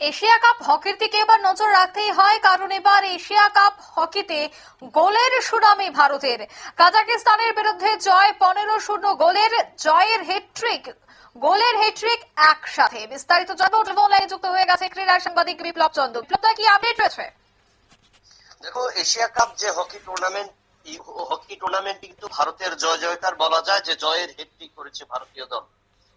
Asia cup হকির দিকে এবার নজর রাখতেই হয় কারণ এবার এশিয়া কাপ হকিতে গোলের সুনামি ভারতের। কাজাকিস্তানের বিরুদ্ধে জয় পনেরো শূন্য গোলের জয়ের হেট্রিক গোলের হেট্রিক একসাথে। বিস্তারিত জানব যুক্ত হয়ে গেছে ক্রীড়া সাংবাদিক বিপ্লব চন্দ্র বিপ্লব দা, কি আপডেট রয়েছে? দেখো এশিয়া কাপ যে হকি টুর্নামেন্ট হকি টুর্নামেন্ট কিন্তু ভারতের জয় জয়কার বলা যায় যে জয়ের হেট্রিক করেছে ভারতীয় দল।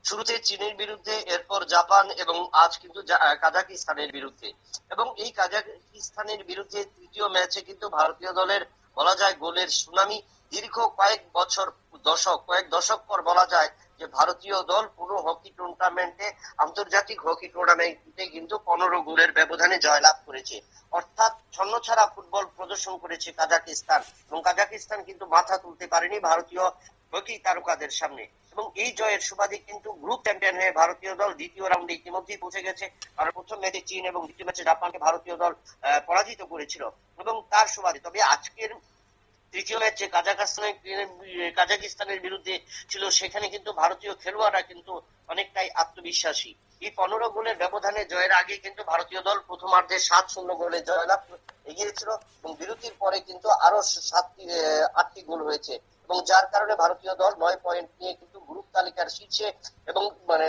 শুরুতে চীনের বিরুদ্ধে, এরপর জাপান এবং আজ কিন্তু কাজাকিস্তানের বিরুদ্ধে। এবং এই কাজাকিস্তানের বিরুদ্ধে তৃতীয় ম্যাচে কিন্তু ভারতীয় দলের বলা যায় গোলের সুনামি। দীর্ঘ কয়েক বছর, দশক, কয়েক দশক পর বলা যায় যে ভারতীয় দল পুরো হকি টুর্নামেন্টে, আন্তর্জাতিক হকি টুর্নামেন্টে কিন্তু পনেরো গোলের ব্যবধানে জয়লাভ করেছে। অর্থাৎ ছন্নছাড়া ফুটবল প্রদর্শন করেছে কাজাকিস্তান। এবং কাজাকিস্তান কিন্তু মাথা তুলতে পারেনি ভারতীয় হকি তারকাদের সামনে। এবং এই জয়ের সুবাদে কিন্তু গ্রুপ চ্যাম্পিয়ন হয়ে ভারতীয় দল দ্বিতীয় রাউন্ডে ইতিমধ্যেই পৌঁছে গেছে। কারণ প্রথম ম্যাচে চীন এবং দ্বিতীয় ম্যাচে জাপানকে ভারতীয় দল পরাজিত করেছিল। এবং তার সুবাদে, তবে আজকের তৃতীয় ম্যাচে কাজাকিস্তানের কাজাকিস্তানের বিরুদ্ধে ছিল, সেখানে কিন্তু ভারতীয় খেলোয়াড়রা কিন্তু অনেকটাই আত্মবিশ্বাসী। এই পনেরো গোলের ব্যবধানে জয়ের আগে কিন্তু ভারতীয় দল প্রথমার্ধে সাত শূন্য গোলে জয়লাভ এগিয়েছিল এবং বিরতির পরে কিন্তু আরও সাতটি আটটি গোল হয়েছে। এবং যার কারণে ভারতীয় দল নয় পয়েন্ট নিয়ে গ্রুপ তালিকার শীর্ষে এবং মানে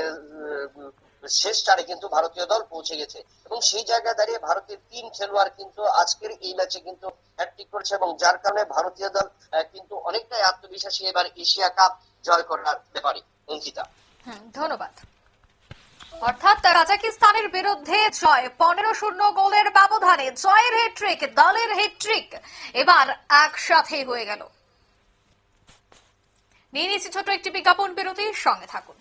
শেষ চারে কিন্তু ভারতীয় দল পৌঁছে গেছে। এবং সেই জায়গায় দাঁড়িয়ে ভারতের তিন খেলোয়াড় কিন্তু আজকের এই ম্যাচে কিন্তু হ্যাট্রিক করেছে এবং যার কারণে ভারতীয় দল কিন্তু অনেকটাই আত্মবিশ্বাসী এবার এশিয়া কাপ জয় করার ব্যাপারে। অঙ্কিতা। ধন্যবাদ। অর্থাৎ কাজাকিস্তানের বিরুদ্ধে জয়, পনেরো শূন্য গোলের ব্যবধানে জয়ের হেট্রিক দলের হেট্রিক এবার একসাথে হয়ে গেল। নিয়ে নিচ্ছি ছোট একটি বিজ্ঞাপন বিরতির সঙ্গে থাকুন।